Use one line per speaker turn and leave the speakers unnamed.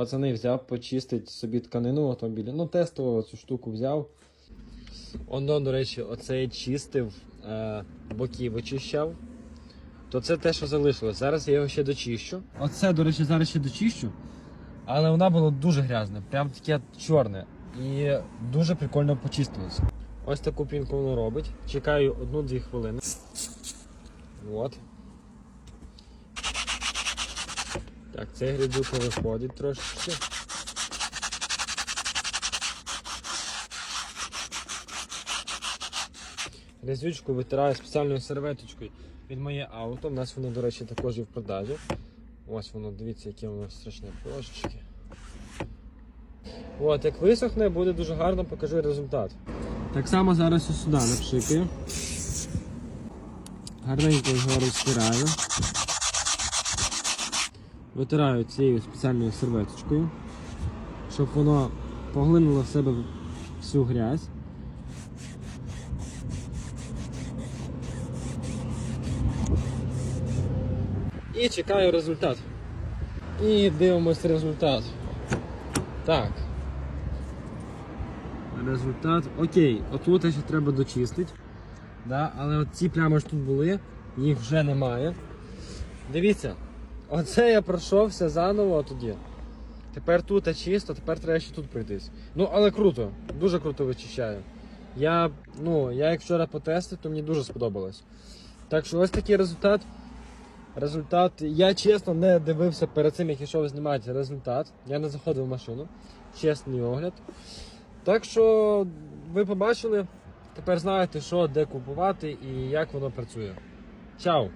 Пацани взяв почистити собі тканину в автомобілі. Ну, тестово цю штуку взяв. Оно, до речі, оце я чистив, е, боки вичищав. То це те, що залишилось. Зараз я його ще дочищу. Оце, до речі, зараз ще дочищу. Але вона була дуже грязна, прям таке чорне. І дуже прикольно почистилося. Ось таку пінку воно робить. Чекаю одну-дві хвилини. От. Так, цей грибука виходить трошечки. Грязючку витираю спеціальною серветочкою від моє авто. У нас воно, до речі, також є в продажі. Ось воно, дивіться, яке воно страшне трошечки. От, як висохне, буде дуже гарно, покажу результат. Так само зараз ось сюди напшикаю. Гарненько його розтираю. Витираю цією спеціальною серветочкою, щоб воно поглинуло в себе всю грязь. І чекаю результат. І дивимось результат. Так. Результат. Окей, отут ще треба дочистити. Да? Але ці плями ж тут були, їх вже немає. Дивіться, оце я пройшовся заново тоді. Тепер тут чисто, тепер треба ще тут пройтись. Ну, але круто, дуже круто вичищаю. Я, ну, я як вчора потестив, то мені дуже сподобалось. Так що ось такий результат. Результат. Я чесно не дивився перед цим, як йшов знімати результат. Я не заходив в машину. Чесний огляд. Так що ви побачили. Тепер знаєте, що де купувати і як воно працює. Чао!